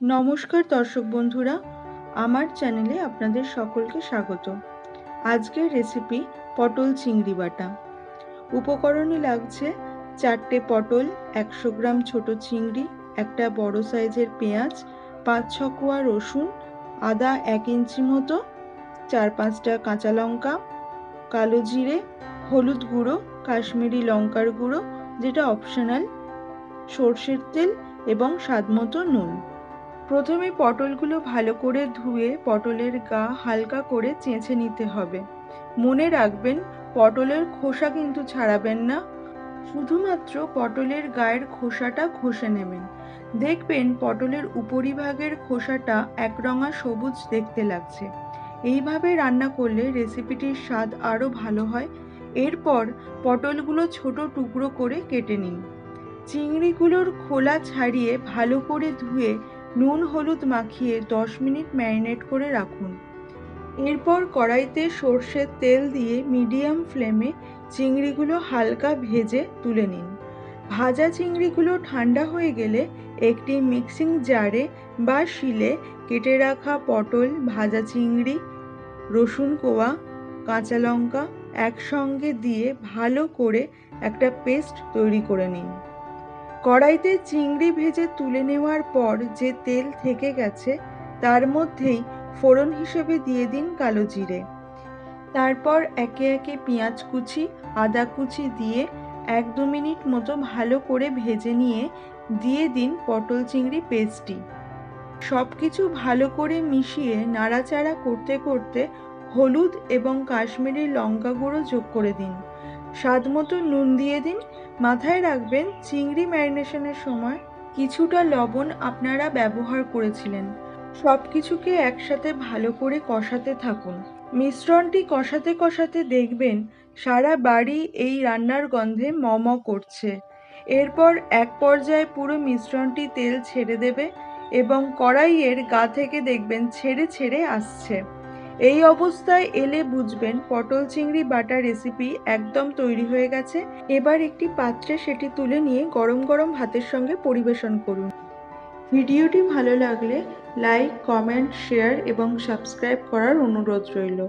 নমস্কার দর্শক বন্ধুরা, আমার চ্যানেলে আপনাদের সকলকে স্বাগত। আজকের রেসিপি পটল চিংড়ি বাটা। উপকরণে লাগছে চারটে পটল, একশো গ্রাম ছোট চিংড়ি, একটা বড় সাইজের পেঁয়াজ, পাঁচ ছ কোয়া রসুন, আদা এক ইঞ্চি মতো, চার পাঁচটা কাঁচা লঙ্কা, কালো জিরে, হলুদ গুঁড়ো, কাশ্মীরি লঙ্কার গুঁড়ো, যেটা অপশনাল, সর্ষের তেল এবং স্বাদমতো নুন। প্রথমে পটলগুলো ভালো করে ধুয়ে পটলের গা হালকা করে চেঁচে নিতে হবে। মনে রাখবেন, পটলের খোসা কিন্তু ছাড়াবেন না। শুধুমাত্র পটলের গায়ের খোসাটা ঘষে নেবেন। দেখবেন পটলের উপরিভাগের খোসাটা একরঙা সবুজ দেখতে লাগছে। এইভাবে রান্না করলে রেসিপিটির স্বাদ আরও ভালো হয়। এরপর পটলগুলো ছোট টুকরো করে কেটে নিন। চিংড়িগুলোর খোলা ছাড়িয়ে ভালো করে ধুয়ে নুন হলুদ মাখিয়ে দশ মিনিট ম্যারিনেট করে রাখুন। এরপর কড়াইতে সর্ষের তেল দিয়ে মিডিয়াম ফ্লেমে চিংড়িগুলো হালকা ভেজে তুলে নিন। ভাজা চিংড়িগুলো ঠান্ডা হয়ে গেলে একটি মিক্সিং জারে বা শিলে কেটে রাখা পটল, ভাজা চিংড়ি, রসুন কোয়া, কাঁচা লঙ্কা একসঙ্গে দিয়ে ভালো করে একটা পেস্ট তৈরি করে নিন। কড়াইতে চিংড়ি ভেজে তুলে নেওয়ার পর যে তেল থেকে গেছে, তার মধ্যেই ফোড়ন হিসেবে দিয়ে দিন কালো জিরে। তারপর একে একে পেঁয়াজ কুচি, আদা কুচি দিয়ে এক দু মিনিট মতো ভালো করে ভেজে নিয়ে দিয়ে দিন পটল চিংড়ি পেস্টটি। সব কিছু ভালো করে মিশিয়ে নাড়াচাড়া করতে করতে হলুদ এবং কাশ্মীরি লঙ্কা গুঁড়ো যোগ করে দিন। স্বাদ মতো নুন দিয়ে দিন মাথায় রাখবেন, চিংড়ি ম্যারিনেশনের সময় কিছুটা লবণ আপনারা ব্যবহার করেছিলেন। সব কিছুকে একসাথে ভালো করে কষাতে থাকুন। মিশ্রণটি কষাতে কষাতে দেখবেন সারা বাড়ি এই রান্নার গন্ধে মম করছে। এরপর এক পর্যায়ে পুরো মিশ্রণটি তেল ছেড়ে দেবে এবং কড়াইয়ের গা থেকে দেখবেন ছেড়ে ছেড়ে আসছে। এই অবস্থায় এলে বুঝবেন পটল চিংড়ি বাটা রেসিপি একদম তৈরি হয়ে গেছে। এবার একটি পাত্রে সেটি তুলে নিয়ে গরম গরম ভাতের সঙ্গে পরিবেশন করুন। ভিডিওটি ভালো লাগলে লাইক, কমেন্ট, শেয়ার এবং সাবস্ক্রাইব করার অনুরোধ রইল।